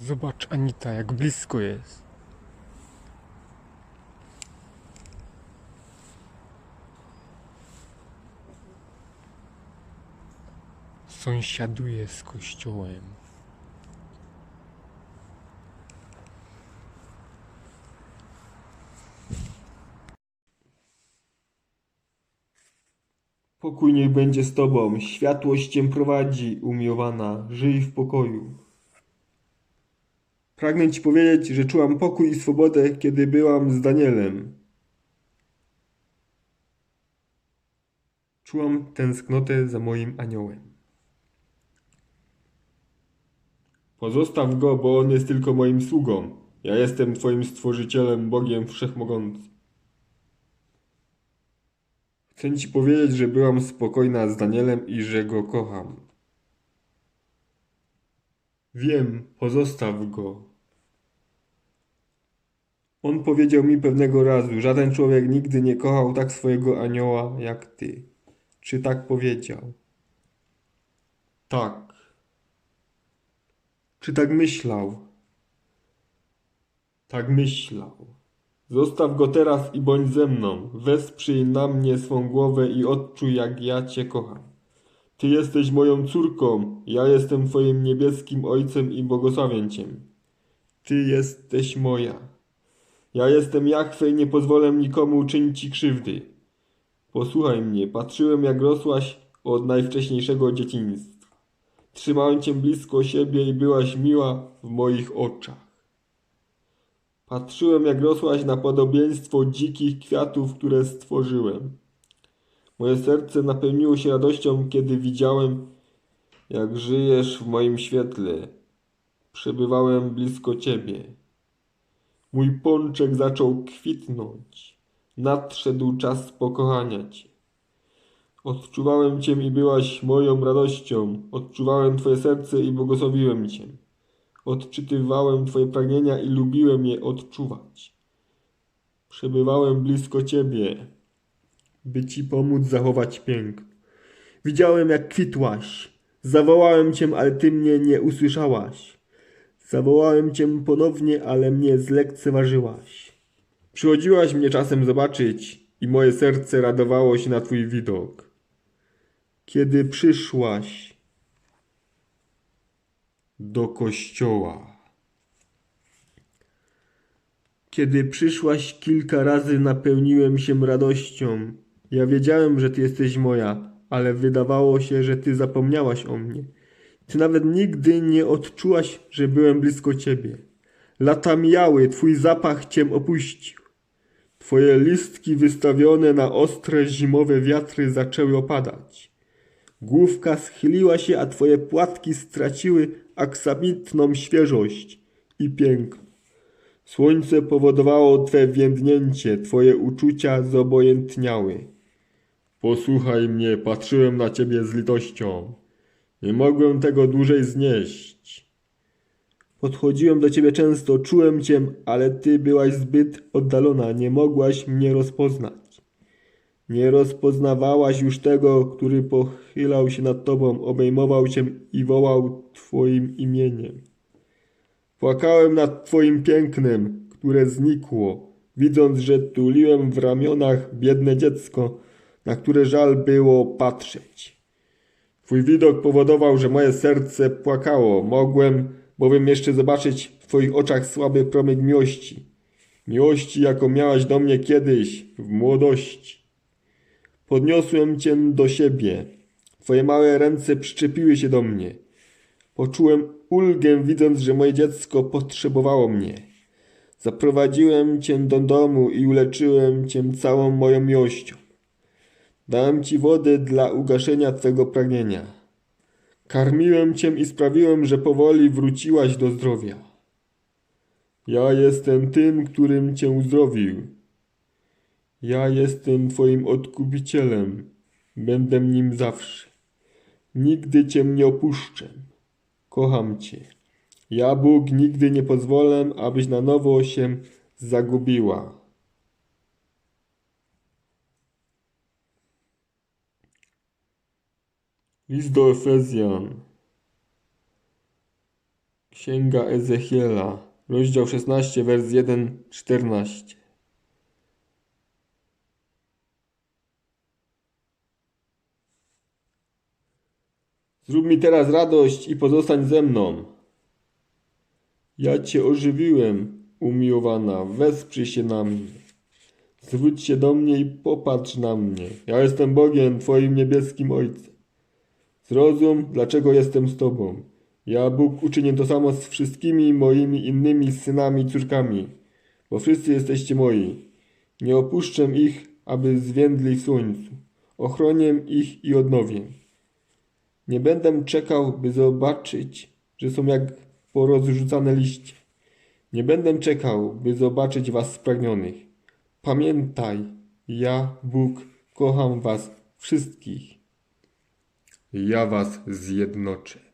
Zobacz Anita, jak blisko jest. Sąsiaduje z kościołem. Pokój niech będzie z tobą, światłość cię prowadzi, umiłowana, żyj w pokoju. Pragnę ci powiedzieć, że czułam pokój i swobodę, kiedy byłam z Danielem. Czułam tęsknotę za moim aniołem. Pozostaw go, bo on jest tylko moim sługą. Ja jestem twoim stworzycielem, Bogiem Wszechmogącym. Chcę ci powiedzieć, że byłam spokojna z Danielem i że go kocham. Wiem, pozostaw go. On powiedział mi pewnego razu, żaden człowiek nigdy nie kochał tak swojego anioła jak ty. Czy tak powiedział? Tak. Czy tak myślał? Tak myślał. Zostaw go teraz i bądź ze mną. Wesprzyj na mnie swą głowę i odczuj, jak ja cię kocham. Ty jesteś moją córką, ja jestem twoim niebieskim ojcem i błogosławię. Ty jesteś moja. Ja jestem Jachwę i nie pozwolę nikomu uczynić ci krzywdy. Posłuchaj mnie, patrzyłem jak rosłaś od najwcześniejszego dzieciństwa. Trzymałem cię blisko siebie i byłaś miła w moich oczach. Patrzyłem, jak rosłaś na podobieństwo dzikich kwiatów, które stworzyłem. Moje serce napełniło się radością, kiedy widziałem, jak żyjesz w moim świetle. Przebywałem blisko ciebie. Mój pączek zaczął kwitnąć. Nadszedł czas pokochania cię. Odczuwałem cię i byłaś moją radością. Odczuwałem twoje serce i błogosławiłem cię. Odczytywałem Twoje pragnienia i lubiłem je odczuwać. Przebywałem blisko Ciebie, by Ci pomóc zachować piękno. Widziałem, jak kwitłaś. Zawołałem Cię, ale Ty mnie nie usłyszałaś. Zawołałem Cię ponownie, ale mnie zlekceważyłaś. Przychodziłaś mnie czasem zobaczyć i moje serce radowało się na Twój widok. Kiedy przyszłaś, do kościoła. Kiedy przyszłaś kilka razy, napełniłem się radością. Ja wiedziałem, że ty jesteś moja, ale wydawało się, że ty zapomniałaś o mnie. Ty nawet nigdy nie odczułaś, że byłem blisko ciebie. Lata mijały, twój zapach cię opuścił. Twoje listki wystawione na ostre zimowe wiatry zaczęły opadać. Główka schyliła się, a twoje płatki straciły aksamitną świeżość i piękno. Słońce powodowało twe więdnięcie, twoje uczucia zobojętniały. Posłuchaj mnie, patrzyłem na ciebie z litością. Nie mogłem tego dłużej znieść. Podchodziłem do ciebie często, czułem cię, ale ty byłaś zbyt oddalona, nie mogłaś mnie rozpoznać. Nie rozpoznawałaś już tego, który pochylał się nad tobą, obejmował cię i wołał twoim imieniem. Płakałem nad twoim pięknem, które znikło, widząc, że tuliłem w ramionach biedne dziecko, na które żal było patrzeć. Twój widok powodował, że moje serce płakało. Mogłem bowiem jeszcze zobaczyć w twoich oczach słaby promyk miłości. Miłości, jaką miałaś do mnie kiedyś, w młodości. Podniosłem cię do siebie. Twoje małe ręce przyczepiły się do mnie. Poczułem ulgę, widząc, że moje dziecko potrzebowało mnie. Zaprowadziłem cię do domu i uleczyłem cię całą moją miłością. Dałem ci wodę dla ugaszenia twego pragnienia. Karmiłem cię i sprawiłem, że powoli wróciłaś do zdrowia. Ja jestem tym, którym cię uzdrowił. Ja jestem Twoim odkupicielem, będę nim zawsze. Nigdy Cię nie opuszczę. Kocham Cię. Ja, Bóg, nigdy nie pozwolę, abyś na nowo się zagubiła. List do Efezjan. Księga Ezechiela, rozdział 16, wers 1-14. Zrób mi teraz radość i pozostań ze mną. Ja cię ożywiłem, umiłowana, wesprzyj się na mnie. Zwróć się do mnie i popatrz na mnie. Ja jestem Bogiem, Twoim niebieskim Ojcem. Zrozum, dlaczego jestem z Tobą. Ja, Bóg, uczynię to samo z wszystkimi moimi innymi synami i córkami, bo wszyscy jesteście moi. Nie opuszczę ich, aby zwiędli w słońcu. Ochronię ich i odnowię. Nie będę czekał, by zobaczyć, że są jak porozrzucane liście. Nie będę czekał, by zobaczyć was spragnionych. Pamiętaj, ja, Bóg, kocham was wszystkich. Ja was zjednoczę.